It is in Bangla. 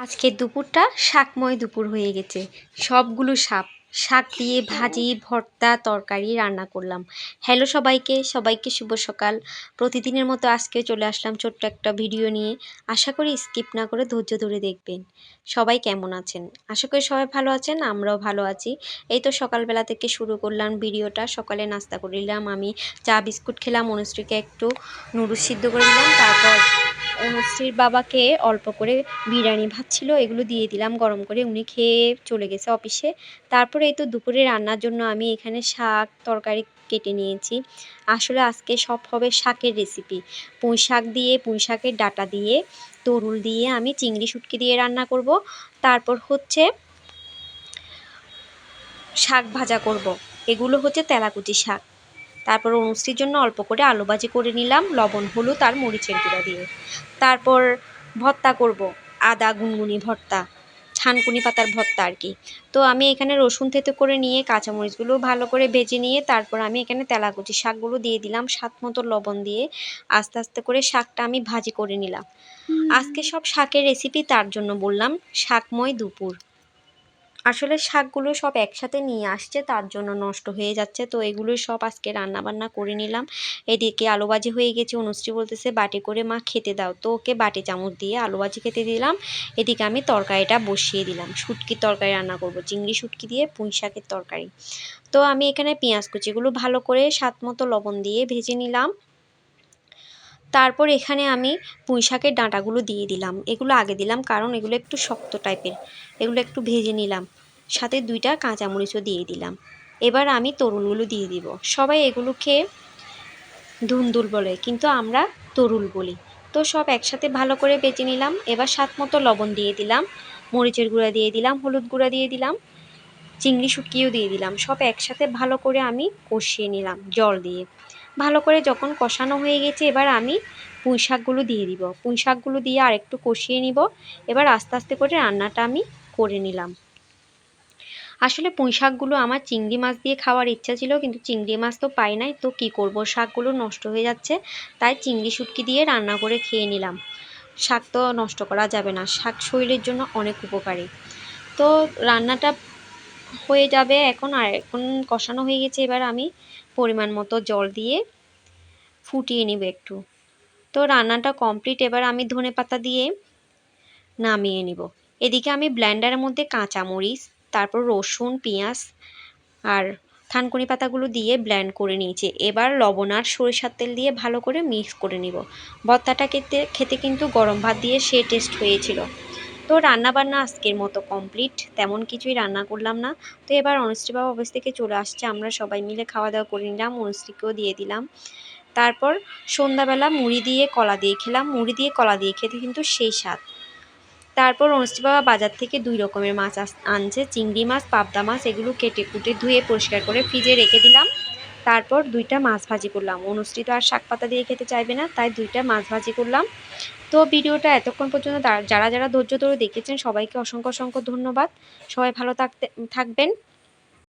আজকে দুপুরটা শাকময় দুপুর হয়ে গেছে। সবগুলো সাপ, শাক দিয়ে ভাজি, ভর্তা, তরকারি রান্না করলাম। হ্যালো সবাইকে সবাইকে শুভ সকাল। প্রতিদিনের মতো আজকে চলে আসলাম ছোট্ট একটা ভিডিও নিয়ে। আশা করি স্কিপ না করে ধৈর্য ধরে দেখবেন। সবাই কেমন আছেন? আশা করি সবাই ভালো আছেন, আমরাও ভালো আছি। এই তো সকালবেলা থেকে শুরু করলাম ভিডিওটা। সকালে নাস্তা করে নিলাম আমি। চা, বিস্কুট খেলাম, অনুশ্রীকে একটু নুডলস সিদ্ধ করে দিলাম তারপর অনুশ্রীর বাবাকে অল্প করে বিরিয়ানি ভাত ছিল, এগুলো দিয়ে দিলাম, গরম করে উনি খেয়ে চলে গেছে অফিসে। তারপরে এই তো দুপুরে রান্নার জন্য আমি এখানে শাক তরকারি কেটে নিয়েছি। আসলে আজকে সব হবে শাকের রেসিপি পুঁই শাক দিয়ে, পুঁই শাকের ডাটা দিয়ে, তরুল দিয়ে আমি চিংড়ি শুটকি দিয়ে রান্না করব। তারপর হচ্ছে শাক ভাজা করব। এগুলো হচ্ছে তেলাকুচি শাক। তারপর অনুশ্রীর জন্য অল্প করে আলু ভাজি করে নিলাম লবণ হলুদ আর মরিচের গুঁড়া দিয়ে। তারপর ভর্তা করব আদা গুনগুনি ভর্তা ছানকুনি পাতার ভর্তা আর কি। তো আমি এখানে রসুন থেতে করে নিয়ে কাঁচামরিচগুলো ভালো করে ভেজে নিয়ে তারপর আমি এখানে তেলাকুচি শাকগুলো দিয়ে দিলাম স্বাদ মতো লবণ দিয়ে। আস্তে আস্তে করে শাকটা আমি ভাজি করে নিলাম। আজকে সব শাকের রেসিপি তার জন্য বললাম শাকময় দুপুর। আসলে শাকগুলো সব একসাথে নিয়ে আসছে, তার জন্য নষ্ট হয়ে যাচ্ছে। তো এগুলো সব আজকে রান্না বান্না করে নিলাম। এদিকে আলু ভাজি হয়ে গেছে, অনুশ্রী বলতেছে, বাটি করে মা খেতে দাও। তো ওকে বাটি চামচ দিয়ে আলু ভাজি খেতে দিলাম। এদিকে আমি তরকারিটা বসিয়ে দিলাম। শুটকির তরকারি রান্না করব, চিংড়ি শুটকি দিয়ে পুঁই শাকের তরকারি। তো আমি এখানে পেঁয়াজ কুচিগুলো ভালো করে স্বাদ মতো লবণ দিয়ে ভেজে নিলাম। তারপর এখানে আমি পুঁই শাকের ডাঁটাগুলো দিয়ে দিলাম। এগুলো আগে দিলাম কারণ এগুলো একটু শক্ত টাইপের। এগুলো একটু ভেজে নিলাম। সাথে দুইটা কাঁচামরিচও দিয়ে দিলাম। এবার আমি তরুলগুলো দিয়ে দিব। সবাই এগুলোকে ধুন্দুল বলে, কিন্তু আমরা তরুল বলি। তো সব একসাথে ভালো করে বেঁচে নিলাম। এবার স্বাদ মতো লবণ দিয়ে দিলাম। মরিচের গুঁড়া দিয়ে দিলাম, হলুদ গুঁড়া দিয়ে দিলাম, চিংড়ি শুটকিও দিয়ে দিলাম। সব একসাথে ভালো করে আমি কষিয়ে নিলাম জল দিয়ে। ভালো করে যখন কষানো হয়ে গেছে, এবার আমি পুঁই শাকগুলো দিয়ে দিব। পুঁই শাকগুলো দিয়ে আর একটু কষিয়ে নিব। এবার আস্তে আস্তে করে রান্নাটা আমি করে নিলাম। আসলে পুঁই শাকগুলো আমার চিংড়ি মাছ দিয়ে খাওয়ার ইচ্ছা ছিল, কিন্তু চিংড়ি মাছ তো পাই নাই। তো কি করব? শাকগুলো নষ্ট হয়ে যাচ্ছে, তাই চিংড়ি শুটকি দিয়ে রান্না করে খেয়ে নিলাম। শাক তো নষ্ট করা যাবে না। শাক শরীরের জন্য অনেক উপকারী। তো রান্নাটা হয়ে যাবে। এখন আর এখন কষানো হয়ে গেছে। এবার আমি পরিমাণ মতো জল দিয়ে ফুটিয়ে নিব একটু। তো রান্নাটা কমপ্লিট এবার আমি ধনে পাতা দিয়ে নামিয়ে নিব। এদিকে আমি ব্ল্যান্ডারের মধ্যে কাঁচামরিচ, তারপর রসুন, পেঁয়াজ আর থানকুনি পাতাগুলো দিয়ে ব্ল্যান্ড করে নিয়েছি। এবার লবণ আর সরিষার তেল দিয়ে ভালো করে মিক্স করে নিব। ভর্তাটা খেতে খেতে কিন্তু গরম ভাত দিয়ে সে টেস্ট হয়েছিল। তো রান্না বান্না আজকের মতো কমপ্লিট তেমন কিছুই রান্না করলাম না। তো এবার অনুশ্রী বাবা অফিস থেকে চলে আসছে। আমরা সবাই মিলে খাওয়া দাওয়া করে নিলাম অনুশ্রীকেও দিয়ে দিলাম। তারপর সন্ধ্যাবেলা মুড়ি দিয়ে কলা দিয়ে খেলাম। মুড়ি দিয়ে কলা দিয়ে খেতে কিন্তু সেই স্বাদ। তারপর অনুষ্ঠি বাবা বাজার থেকে দুই রকমের মাছ আনছে। চিংড়ি মাছ, পাবদা মাছ, এগুলো কেটে কুটে ধুয়ে পরিষ্কার করে ফ্রিজে রেখে দিলাম। তারপর দুইটা মাছ ভাজি করলাম। অনুষ্ঠিত আর শাক পাতা দিয়ে খেতে চাইবে না, তাই দুইটা মাছ ভাজি করলাম। তো ভিডিওটা এতক্ষণ পর্যন্ত যারা যারা ধৈর্য ধরে দেখেছেন, সবাইকে অসংখ্য অসংখ্য ধন্যবাদ। সবাই ভালো থাকতে থাকবেন।